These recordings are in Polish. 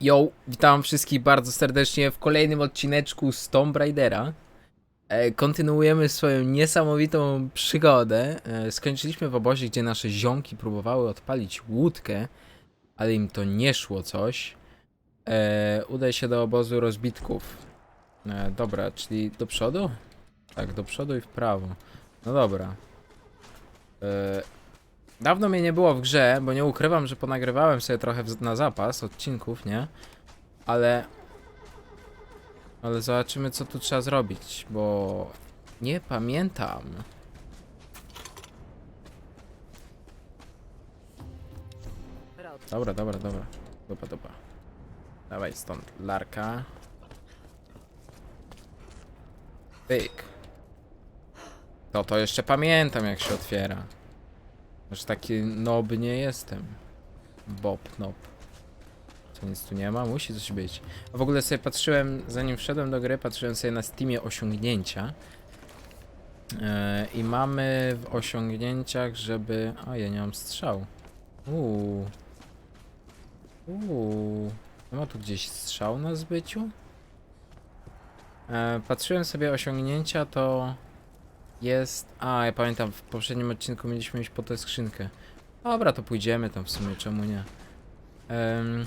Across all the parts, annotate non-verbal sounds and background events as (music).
Yo, witam wszystkich bardzo serdecznie w kolejnym odcineczku z Tomb Raidera. E, kontynuujemy swoją niesamowitą przygodę. E, skończyliśmy w obozie, gdzie nasze ziomki próbowały odpalić łódkę, ale im to nie szło coś. E, udaj się do obozu rozbitków. Dobra, czyli do przodu? Tak, do przodu i w prawo. No dobra. Dawno mnie nie było w grze, bo nie ukrywam, że ponagrywałem sobie trochę na zapas odcinków, nie? Ale... Ale zobaczymy, co tu trzeba zrobić, bo... Nie pamiętam. Dobra, dobra, dobra. Dobra, dobra. Dawaj stąd, larka. Pyk. To to jeszcze pamiętam, jak się otwiera. Aż taki nob nie jestem. Bob, nob. Co nic tu nie ma? Musi coś być. A w ogóle sobie patrzyłem, zanim wszedłem do gry, patrzyłem sobie na Steamie osiągnięcia. E, I mamy w osiągnięciach, żeby... A, ja nie mam strzał. Uuu. Uuu. Nie ma tu gdzieś strzał na zbyciu? E, patrzyłem sobie osiągnięcia, to jest. A, ja pamiętam, w poprzednim odcinku mieliśmy iść po tę skrzynkę. Dobra, to pójdziemy tam w sumie, czemu nie? Um,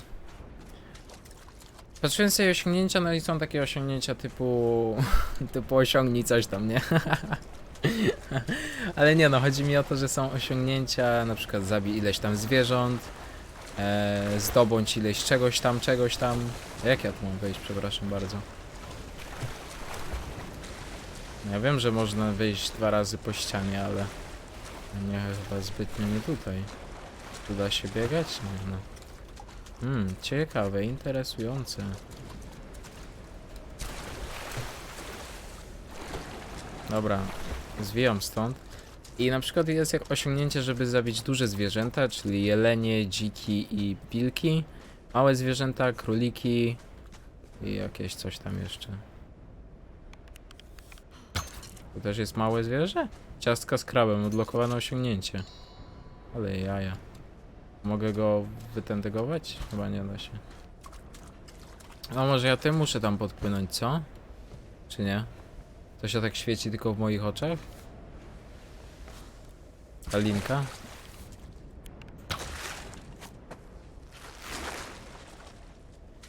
patrzyłem sobie osiągnięcia, no i są takie osiągnięcia typu. (laughs) typu osiągnij coś tam, nie? (laughs) Ale nie no, chodzi mi o to, że są osiągnięcia, na przykład zabij ileś tam zwierząt, e, zdobądź ileś czegoś tam, czegoś tam. Jak ja tu mam wejść, przepraszam bardzo. Ja wiem, że można wyjść dwa razy po ścianie, ale nie chyba zbytnio nie tutaj. Tu da się biegać? Nie no. Hmm, ciekawe, interesujące. Dobra, zwijam stąd. I na przykład jest jak osiągnięcie, żeby zabić duże zwierzęta, czyli jelenie, dziki i pilki. Małe zwierzęta, króliki i jakieś coś tam jeszcze. Tu też jest małe zwierzę? Ciastka z krabem, odblokowane osiągnięcie. Ale jaja. Mogę go wytentygować? Chyba nie da się. No może ja tym muszę tam podpłynąć, co? Czy nie? To się tak świeci tylko w moich oczach? Ta linka?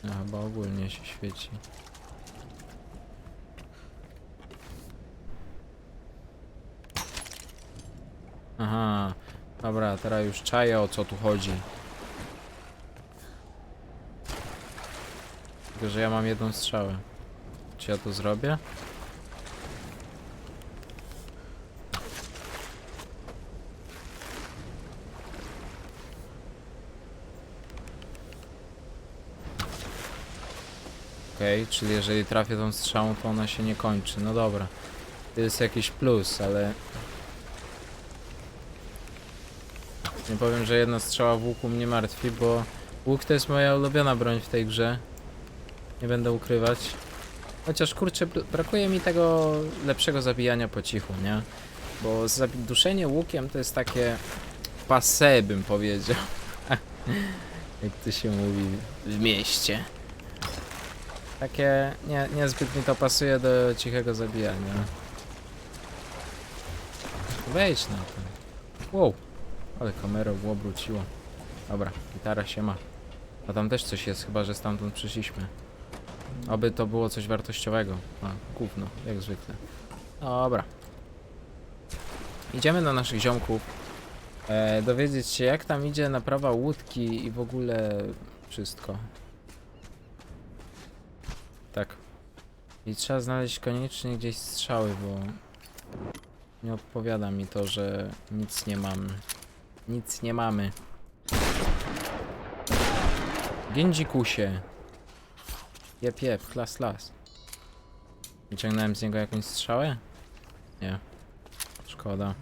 Chyba ogólnie się świeci. Aha, dobra, teraz już czaję o co tu chodzi. Tylko, że ja mam jedną strzałę. Czy ja to zrobię? Okej, czyli jeżeli trafię tą strzałą, to ona się nie kończy. No dobra. To jest jakiś plus, ale Nie powiem, że jedna strzała w łuku mnie martwi, bo łuk to jest moja ulubiona broń w tej grze. Nie będę ukrywać. Chociaż kurczę, br- brakuje mi tego lepszego zabijania po cichu, nie? Bo duszenie łukiem to jest takie passe, bym powiedział. (laughs) Jak to się mówi w mieście. Takie nie, niezbyt mi to pasuje do cichego zabijania. Wejdź na to. Wow. Ale kamera w. Dobra, gitara się ma. A tam też coś jest, chyba że stamtąd przyszliśmy. Oby to było coś wartościowego. A, gówno, jak zwykle. Dobra. Idziemy do naszych ziomków. E, dowiedzieć się jak tam idzie naprawa łódki i w ogóle wszystko. Tak. I trzeba znaleźć koniecznie gdzieś strzały, bo nie odpowiada mi to, że nic nie mam. Nic nie mamy. Gędzikusie. Jep, jep, klas, klas. Wyciągnąłem z niego jakąś strzałę? Nie. Szkoda.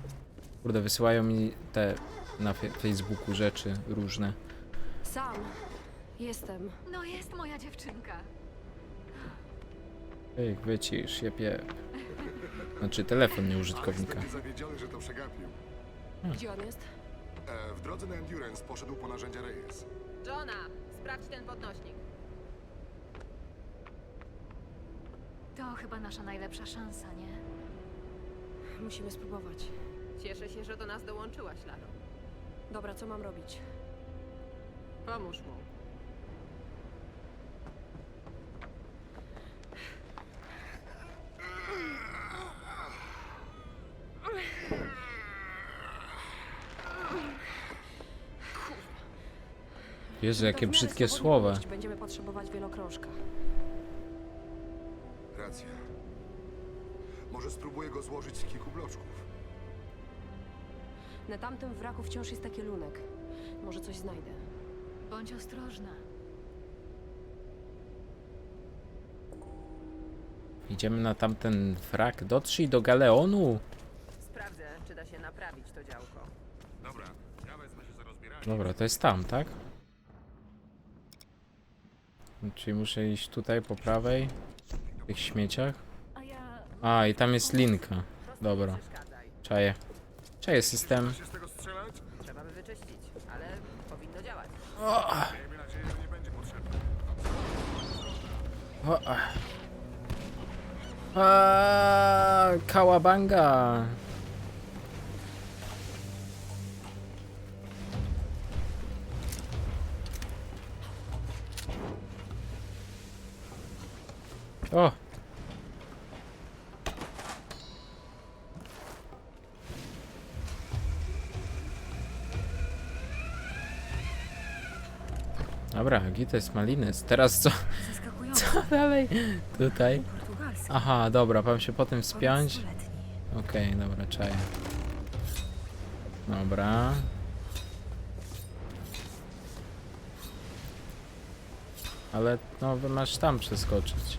Kurde, wysyłają mi te na Facebooku rzeczy różne. Sam. Jestem. No jest moja dziewczynka. Ej, wycisz, jep, jep. Znaczy telefon nie użytkownika. zawiedziony, że to przegapił. Gdzie on jest? E, w drodze na Endurance poszedł po narzędzia Reyes. Johna, sprawdź ten podnośnik. To chyba nasza najlepsza szansa, nie? Musimy spróbować. Cieszę się, że do nas dołączyłaś, Laro. Dobra, co mam robić? Pomóż mu. Jezu, jakie w miarę brzydkie słowa. Będziemy potrzebować wielokrążka. Racja. Może spróbuję go złożyć z kilku bloczków. Na tamtym wraku wciąż jest taki lunek. Może coś znajdę. Bądź ostrożna. Idziemy na tamten wrak. Dotrzyj do Galeonu. Sprawdzę, czy da się naprawić to działko. Dobra, ja wezmę się za rozbieranie. Dobra, to jest tam, tak? Czyli muszę iść tutaj po prawej, w tych śmieciach. A i tam jest linka. Dobra, czaję. Czaję system. tego strzelać? Trzeba by wyczyścić, ale powinno działać. Miejmy nadzieję, że nie będzie potrzebne. O, a. A, kałabanga. O! Dobra, Gites Malines. Teraz co? Zaskakujące. Co dalej? Tutaj. Portugalski. Aha, dobra, mam się potem wspiąć. Okej, dobra, czaję. Dobra. Ale no, wy masz tam przeskoczyć.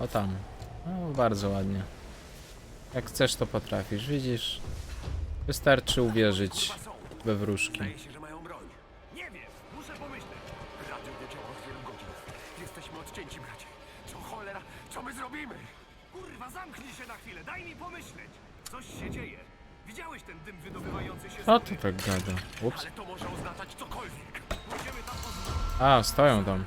O tam. No, bardzo ładnie. Jak chcesz, to potrafisz, widzisz? Wystarczy uwierzyć we wróżki. Zdaje się, że mają broń. Nie wiem, muszę pomyśleć. Radio nie działa od wielu godzin. Jesteśmy odcięci, bracie. Co cholera, co my zrobimy? Kurwa, zamknij się na chwilę, daj mi pomyśleć. Coś się dzieje. Widziałeś ten dym wydobywający się z O, góry? tu tak gada. Ups. Ale to może oznaczać cokolwiek. Pójdziemy tam po A, stoją tam.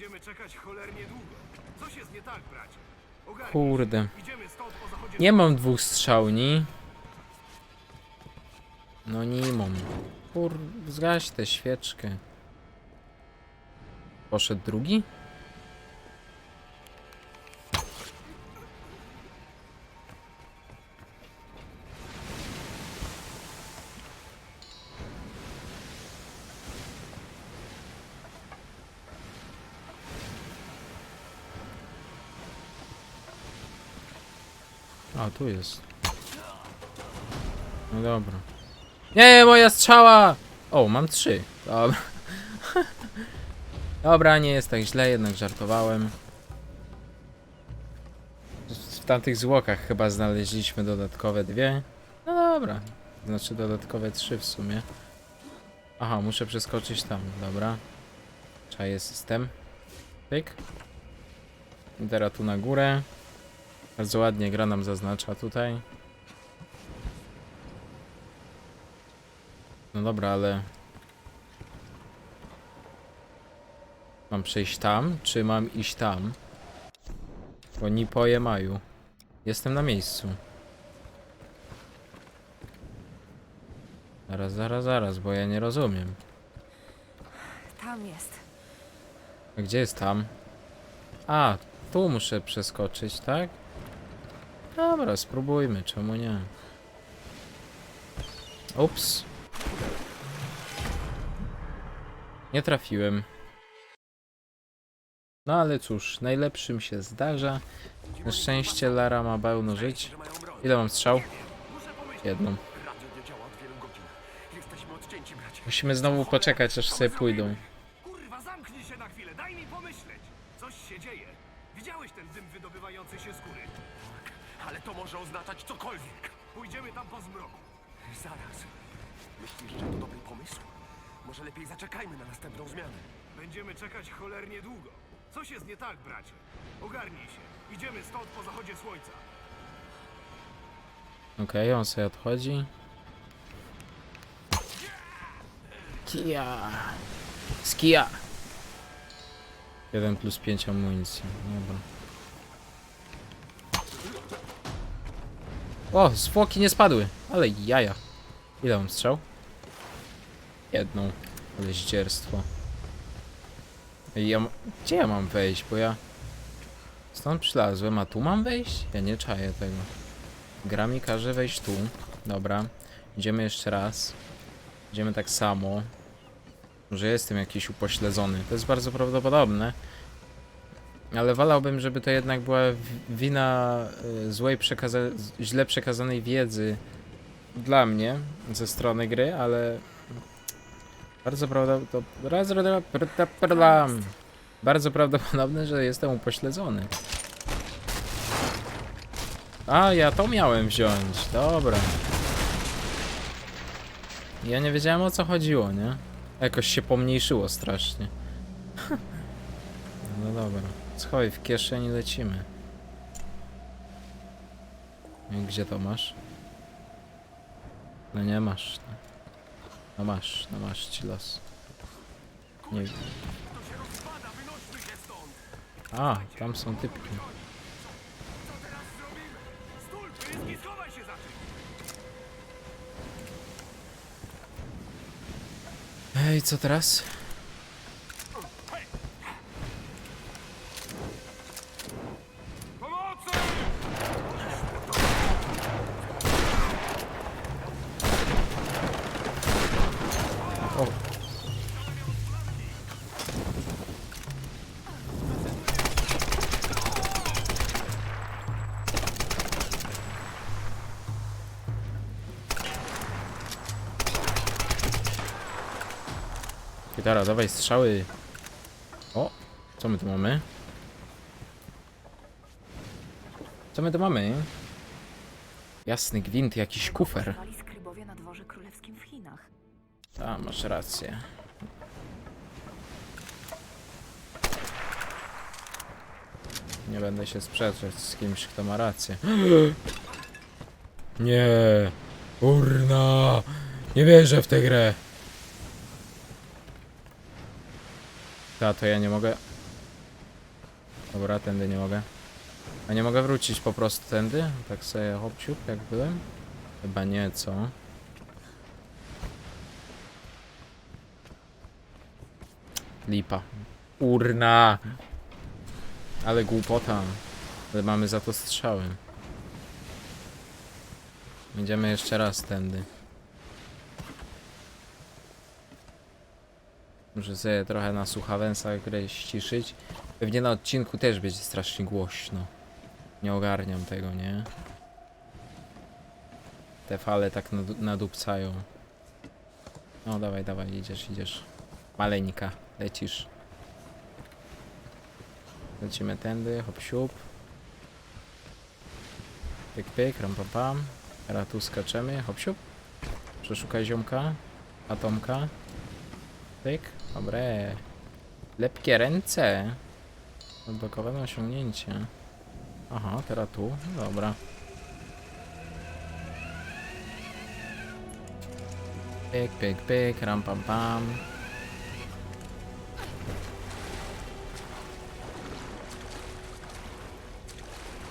Będziemy czekać cholernie długo. Coś jest nie tak, bracie. Ogarnij Kurde. się. Idziemy stąd po zachodzie. Nie mam dwóch strzałni. No nie mam. Kur... Zgaś tę świeczkę. Poszedł drugi? A, tu jest. No dobra. Nie, moja strzała! O, mam trzy. Dobra. (laughs) Dobra, nie jest tak źle, jednak żartowałem. W tamtych zwłokach chyba znaleźliśmy dodatkowe dwie. No dobra. Znaczy dodatkowe trzy w sumie. Aha, muszę przeskoczyć tam, dobra. Czaję system. Pyk. I teraz tu na górę. Bardzo ładnie gra nam zaznacza tutaj. No dobra, ale... Mam przejść tam, czy mam iść tam? Bo ni poje maju. Jestem na miejscu. Zaraz, zaraz, zaraz, bo ja nie rozumiem. Tam jest. A gdzie jest tam? A, tu muszę przeskoczyć, tak? Dobra, spróbujmy, czemu nie? Ups. Nie trafiłem. No ale cóż, najlepszym się zdarza. Na szczęście Lara ma pełno żyć. Ile mam strzał? Jedną. Musimy znowu poczekać, aż sobie pójdą. Ale to może oznaczać cokolwiek. Pójdziemy tam po zmroku. Zaraz. Myślisz, że to dobry pomysł? Może lepiej zaczekajmy na następną zmianę. Będziemy czekać cholernie długo. Coś jest nie tak, bracie. Ogarnij się. Idziemy stąd po zachodzie słońca. Okej, on sobie odchodzi. Kia. Skia. 1 plus 5 amunicji. Dobra. O, zwłoki nie spadły, ale jaja. Ile mam strzał? Jedną. Ale zdzierstwo. Ja, gdzie ja mam wejść? Bo ja stąd przylazłem, a tu mam wejść? Ja nie czaję tego. Gra mi każe wejść tu. Dobra. Idziemy jeszcze raz. Idziemy tak samo. Może jestem jakiś upośledzony. To jest bardzo prawdopodobne. Ale wolałbym, żeby to jednak była wina y, złej przekaza- źle przekazanej wiedzy dla mnie ze strony gry, ale bardzo prawdopodobne bardzo prawdopodobne, że jestem upośledzony. A, ja to miałem wziąć. Dobra. Ja nie wiedziałem o co chodziło, nie? Jakoś się pomniejszyło strasznie. (laughs) No dobra. Schowaj w kieszeni, lecimy. Gdzie to masz? No nie masz. No, no masz, no masz ci los. Nie. Stąd! A, tam są typki. Ej, co teraz? Gitara, dawaj strzały. O, co my tu mamy? Co my tu mamy? Jasny gwint, jakiś kufer. Pracowali skrybowie na dworze królewskim w Chinach. A, masz rację. Nie będę się sprzeczać z kimś, kto ma rację. (gasps) Nie! Urna! Nie wierzę w tę grę! Ta, to ja nie mogę... Dobra, tędy nie mogę. A nie mogę wrócić po prostu tędy? Tak sobie hopciup, jak byłem? Chyba nie, co? Lipa. Urna! Ale głupota. Ale mamy za to strzały. Będziemy jeszcze raz tędy. Muszę sobie trochę na słuchawęsach grę ściszyć. Pewnie na odcinku też będzie strasznie głośno. Nie ogarniam tego, nie? Te fale tak nadu- nadupcają. No dawaj, dawaj, idziesz, idziesz. Maleńka, lecisz. Lecimy tędy, hop siup. Pyk pyk, ram pam pam. Teraz tu skaczemy, hop siup. Przeszukaj ziomka. Atomka. Pyk, dobre. Lepkie ręce. Odblokowane osiągnięcie. Aha, teraz tu, no dobra. Pyk, pyk, pyk, ram pam pam.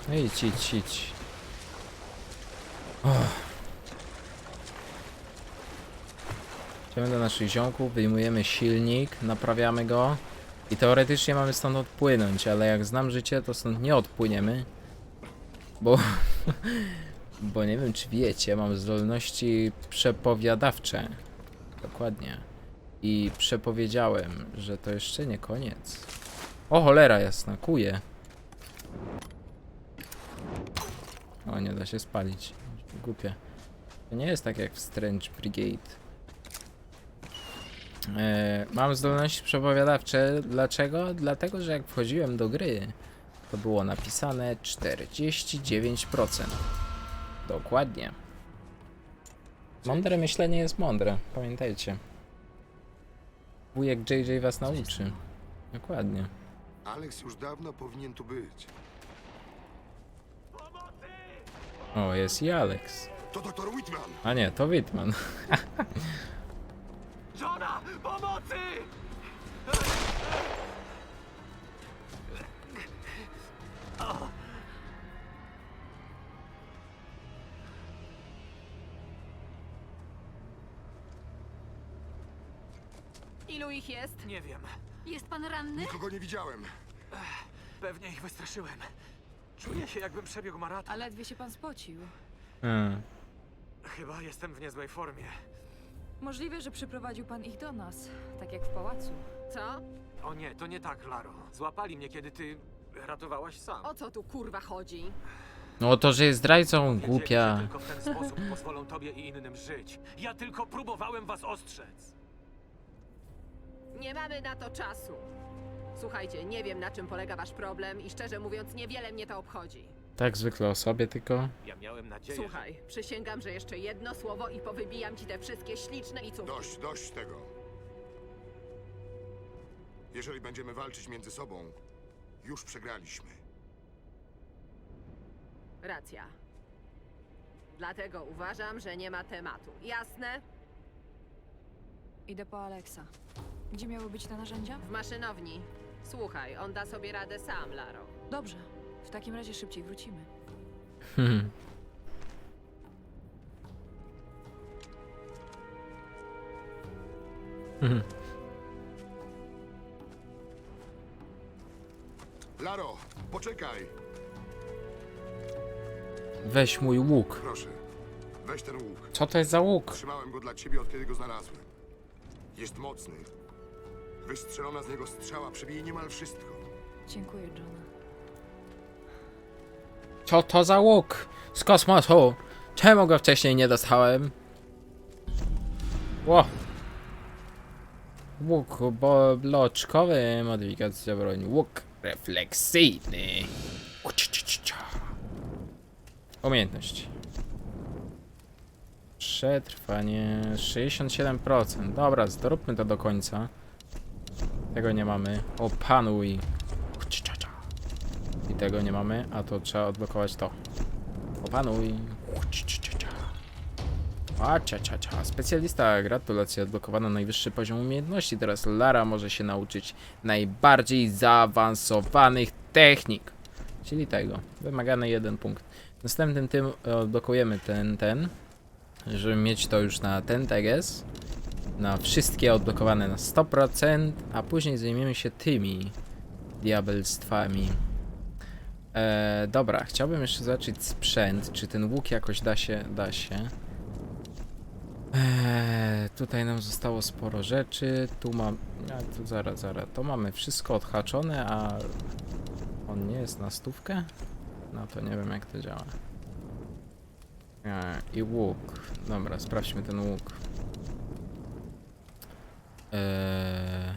No idź, idź, idź. Idziemy do naszych ziomków, wyjmujemy silnik, naprawiamy go i teoretycznie mamy stąd odpłynąć, ale jak znam życie, to stąd nie odpłyniemy, bo, (laughs) bo nie wiem czy wiecie, mam zdolności przepowiadawcze. Dokładnie. I przepowiedziałem, że to jeszcze nie koniec. O cholera jasna, kuje. O, nie da się spalić. Głupie. To nie jest tak jak w Strange Brigade. E, mam zdolności przepowiadawcze. Dlaczego? Dlatego, że jak wchodziłem do gry, to było napisane 49%. Dokładnie. Mądre myślenie jest mądre, pamiętajcie. Wujek JJ was nauczy. Dokładnie. Alex już dawno powinien tu być. O, jest i Alex. To doktor Whitman! A nie, to Whitman. (laughs) Johna! Pomocy! Ilu ich jest? Nie wiem. Jest pan ranny? Nikogo nie widziałem. Pewnie ich wystraszyłem. Czuję się, jakbym przebiegł maraton. A ledwie się pan spocił. Hmm. Chyba jestem w niezłej formie. Możliwe, że przyprowadził pan ich do nas, tak jak w pałacu. Co? O nie, to nie tak, Laro. Złapali mnie, kiedy ty ratowałaś sam. O co tu kurwa chodzi? No to, że jest zdrajcą, Wiedzieli, że głupia. tylko w ten sposób (laughs) pozwolą tobie i innym żyć. Ja tylko próbowałem was ostrzec. Nie mamy na to czasu. Słuchajcie, nie wiem na czym polega wasz problem i szczerze mówiąc niewiele mnie to obchodzi. Tak zwykle o sobie tylko. Ja miałem nadzieję, Słuchaj, przysięgam, że jeszcze jedno słowo i powybijam ci te wszystkie śliczne i córki. Dość, dość tego. Jeżeli będziemy walczyć między sobą, już przegraliśmy. Racja. Dlatego uważam, że nie ma tematu. Jasne? Idę po Aleksa. Gdzie miały być te narzędzia? W maszynowni. Słuchaj, on da sobie radę sam, Laro. Dobrze. W takim razie szybciej wrócimy. Hmm. Hmm. Laro, poczekaj! Weź mój łuk. Proszę, weź ten łuk. Co to jest za łuk? Trzymałem go dla ciebie, od kiedy go znalazłem. Jest mocny. Wystrzelona z niego strzała przebije niemal wszystko. Dziękuję, Johna. Co to za łuk? Z kosmosu! Czemu go wcześniej nie dostałem? Ło! Łuk bloczkowy, modyfikacja broni. Łuk refleksyjny. Umiejętność. Przetrwanie 67%. Dobra, zróbmy to do końca. Tego nie mamy. Opanuj. Tego nie mamy, a to trzeba odblokować to. Opanuj. A cia, cia, cia. Specjalista, gratulacje, odblokowano najwyższy poziom umiejętności. Teraz Lara może się nauczyć najbardziej zaawansowanych technik. Czyli tego. Wymagany jeden punkt. Następnym tym odblokujemy ten, ten. Żeby mieć to już na ten teges. Na wszystkie odblokowane na 100%, a później zajmiemy się tymi diabelstwami. E, dobra, chciałbym jeszcze zobaczyć sprzęt, czy ten łuk jakoś da się, da się. E, tutaj nam zostało sporo rzeczy, tu mam, a tu zaraz, zaraz, to mamy wszystko odhaczone, a on nie jest na stówkę? No to nie wiem jak to działa. E, I łuk, dobra, sprawdźmy ten łuk. E,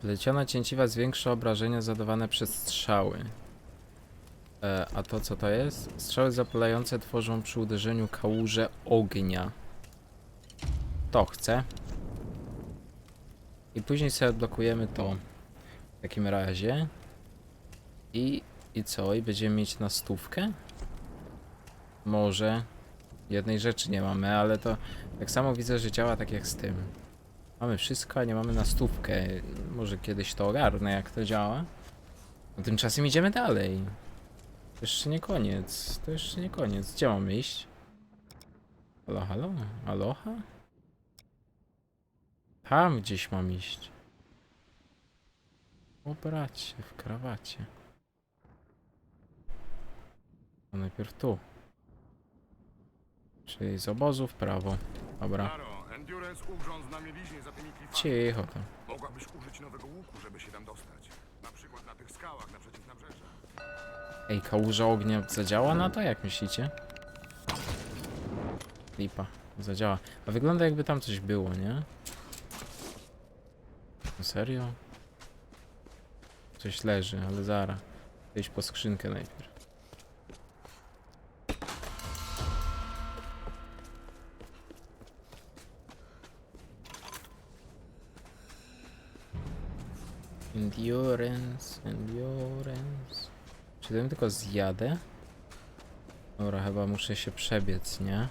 Pleciona cięciwa zwiększa obrażenia zadawane przez strzały. E, a to co to jest? Strzały zapalające tworzą przy uderzeniu kałuże ognia. To chcę. I później sobie odblokujemy to. W takim razie. I, I co? I będziemy mieć na stówkę? Może. Jednej rzeczy nie mamy, ale to tak samo widzę, że działa tak jak z tym. Mamy wszystko, a nie mamy na stówkę. Może kiedyś to ogarnę, jak to działa. A tymczasem idziemy dalej. To jeszcze nie koniec. To jeszcze nie koniec. Gdzie mamy iść? Halo, halo? Aloha? Tam gdzieś mam iść. O bracie, w krawacie. To najpierw tu. Czyli z obozu w prawo. Dobra. Laro, Endurance ugrzązł na mieliźnie za tymi klifami. Cicho tam. Mogłabyś użyć nowego łuku, żeby się tam dostać. Na przykład na tych skałach nabrzeża. Ej, kałuża ognia zadziała na to? Jak myślicie? Lipa. Zadziała. A wygląda jakby tam coś było, nie? No serio? Coś leży, ale zara. Iść po skrzynkę najpierw. Endurance, endurance. Czy tym tylko zjadę? Dobra, chyba muszę się przebiec, nie?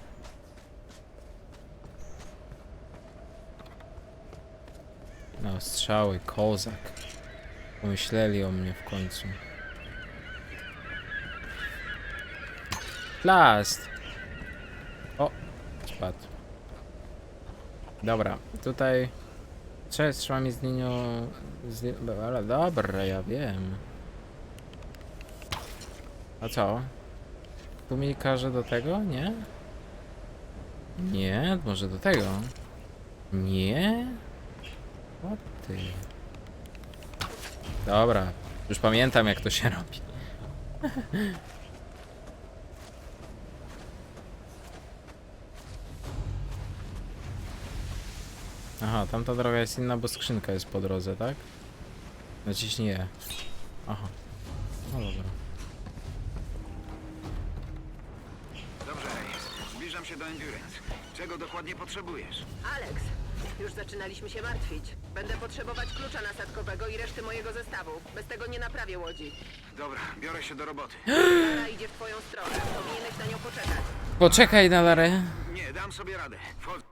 No, strzały, kozak. Pomyśleli o mnie w końcu. Plast! O, spadł. Dobra, tutaj Cześć, trzeba mi z nią... Z... Ale dobra, ja wiem. A co? Tu mi każe do tego? Nie? Nie, może do tego. Nie? O ty. Dobra, już pamiętam jak to się robi. (laughs) Aha, tamta droga jest inna, bo skrzynka jest po drodze, tak? Naciśnij E. Aha. No dobra. Dobrze, zbliżam się do Endurance. Czego dokładnie potrzebujesz? Alex, już zaczynaliśmy się martwić. Będę potrzebować klucza nasadkowego i reszty mojego zestawu. Bez tego nie naprawię łodzi. Dobra, biorę się do roboty. (gasps) Lara idzie w twoją stronę. Powinieneś na nią poczekać. Poczekaj na Larę. Nie, dam sobie radę. Wchod-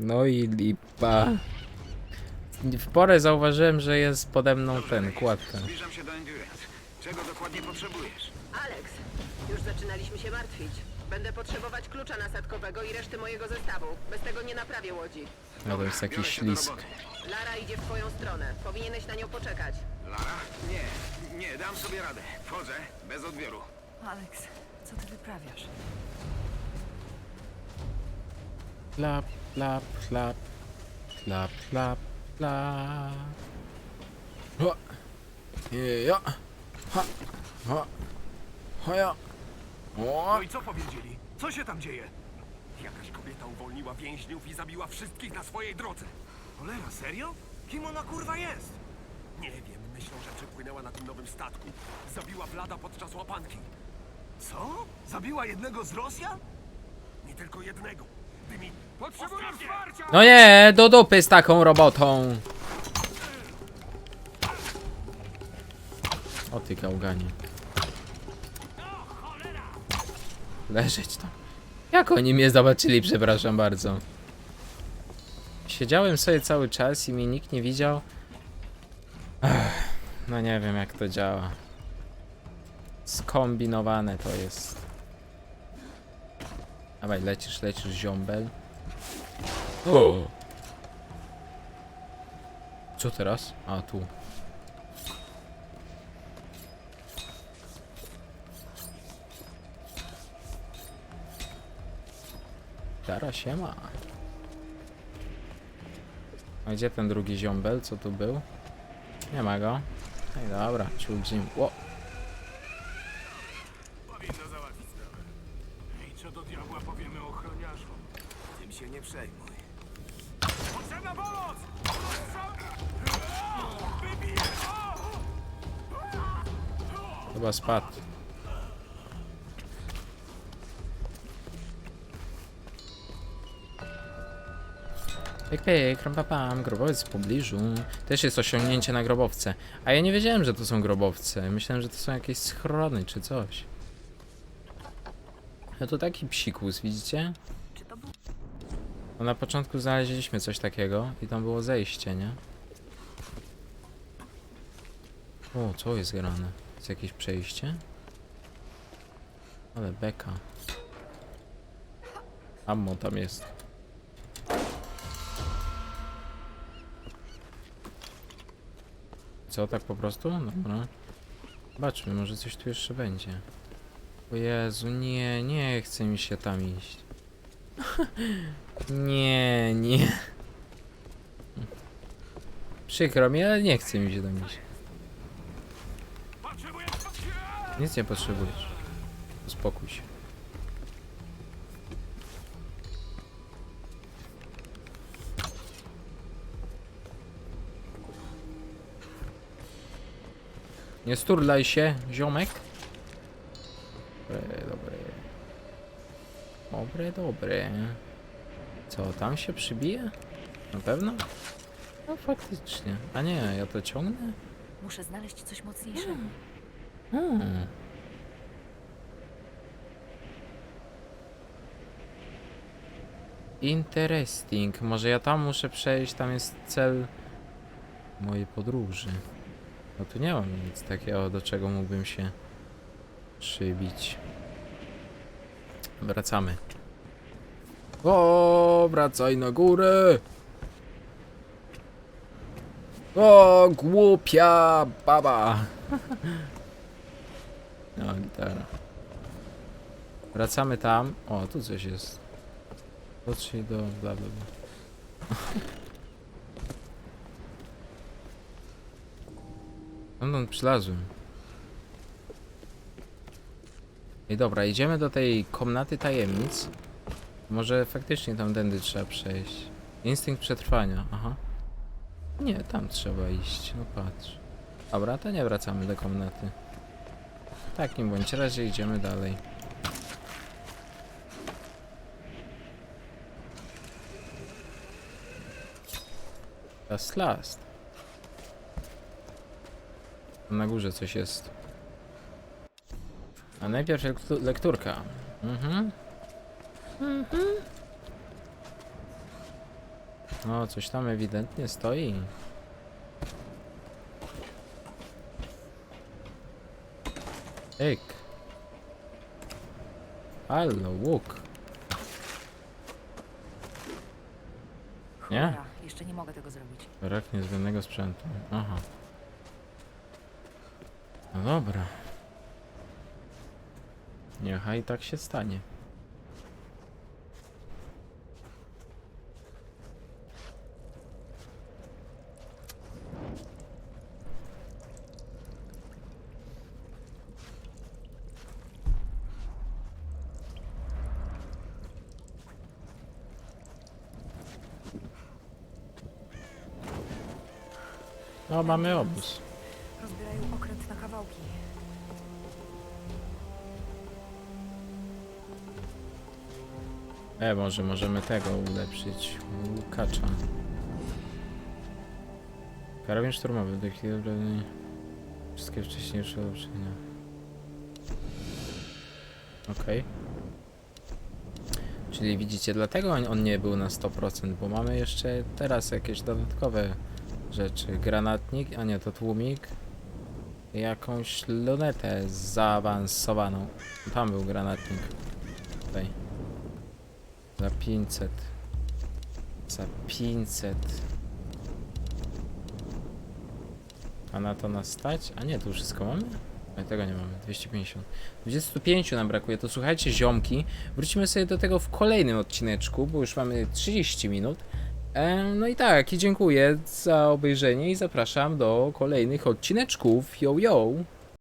No i lipa. W porę zauważyłem, że jest pode mną ten, kładka. Zbliżam się do Endurance. Czego dokładnie potrzebujesz? Alex, już zaczynaliśmy się martwić. Będę potrzebować klucza nasadkowego i reszty mojego zestawu. Bez tego nie naprawię łodzi. No to jest Biorę jakiś się do ślisk. roboty. Lara idzie w twoją stronę. Powinieneś na nią poczekać. Lara? Nie, nie, dam sobie radę. Wchodzę, bez odbioru. Alex, co ty wyprawiasz? Klap, klap, klap. Klap, klap, klap. Ho. Ja. Ha. Ha. Ha ja. O. No i co powiedzieli? Co się tam dzieje? Jakaś kobieta uwolniła więźniów i zabiła wszystkich na swojej drodze. Cholera, serio? Kim ona kurwa jest? Nie wiem, myślą, że przepłynęła na tym nowym statku. Zabiła Vlada podczas łapanki. Co? Zabiła jednego z Rosjan? Nie tylko jednego. Dymi... No nie, do dupy z taką robotą. O ty gałganie. Leżeć tam. Jak oni mnie zobaczyli, przepraszam bardzo. Siedziałem sobie cały czas i mnie nikt nie widział. Ech, no nie wiem jak to działa. Skombinowane to jest. Dawaj, lecisz, lecisz, ziombel. Co teraz? A, tu. Teraz się ma. A gdzie ten drugi ziombel? Co tu był? Nie ma go. Ej, dobra, ciuldzim. Ło! Pyk, pyk, ram, pa, pam, grobowiec w pobliżu. Też jest osiągnięcie na grobowce. A ja nie wiedziałem, że to są grobowce. Myślałem, że to są jakieś schrony czy coś. No to taki psikus, widzicie? Bo na początku znaleźliśmy coś takiego i tam było zejście, nie? O, co jest grane? Jest jakieś przejście? Ale beka. Ammo tam jest. Co, tak po prostu? Dobra. Zobaczmy, może coś tu jeszcze będzie. O Jezu, nie, nie chce mi się tam iść. (laughs) nie, nie. Przykro mi, ale nie chce mi się tam iść. Nic nie potrzebujesz. Uspokój się. Nie sturlaj się, ziomek. Dobre, dobre. Dobre, dobre. Co, tam się przybije? Na pewno? No faktycznie. A nie, ja to ciągnę? Muszę znaleźć coś mocniejszego. Hmm. Interesting. Może ja tam muszę przejść, tam jest cel mojej podróży. No tu nie mam nic takiego, do czego mógłbym się przybić. Wracamy. O, wracaj na górę. O, głupia baba. (laughs) No, gitara. Wracamy tam. O, tu coś jest. Dotrzyj do bla bla bla. (laughs) Stamtąd przylazłem. I dobra, idziemy do tej komnaty tajemnic. Może faktycznie tamtędy trzeba przejść. Instynkt przetrwania, aha. Nie, tam trzeba iść, no patrz. Dobra, to nie wracamy do komnaty. W takim bądź razie idziemy dalej. Last last. Na górze coś jest. A najpierw lektu- lekturka. Mhm. Mhm. O, coś tam ewidentnie stoi. Ek. Halo, łuk. Nie? Cholera, jeszcze nie mogę tego zrobić. Brak niezbędnego sprzętu. Aha. No dobra. Niechaj tak się stanie. No, mamy obóz. E, może możemy tego ulepszyć. Łukacza. Karabin szturmowy, obrony. Wszystkie wcześniejsze ulepszenia. Okej. Czyli widzicie, dlatego on, nie był na 100%, bo mamy jeszcze teraz jakieś dodatkowe rzeczy. Granatnik, a nie, to tłumik. Jakąś lunetę zaawansowaną. Tam był granatnik. Tutaj. Za 500. Za 500. A na to nas stać? A nie, tu wszystko mamy? Tego nie mamy. 250. 25 nam brakuje. To słuchajcie, ziomki. Wrócimy sobie do tego w kolejnym odcineczku, bo już mamy 30 minut. E, no i tak, i dziękuję za obejrzenie i zapraszam do kolejnych odcineczków. Yo, yo!